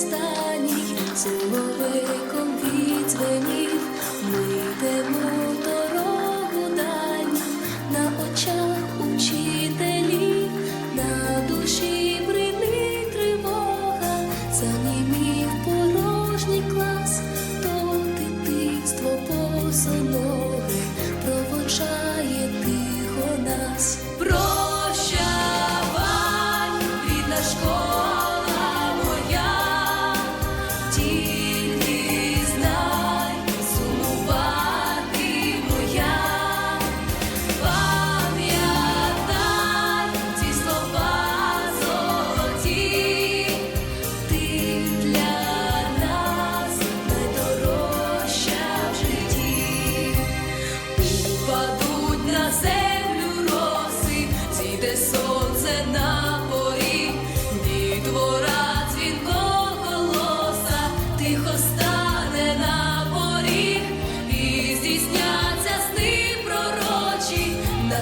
останній соловиком відзвенів, ми йдемо дорогу дань на очах учителів, на душі брини тривога, занімів порожній клас, то дитинство посоно.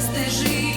стежи.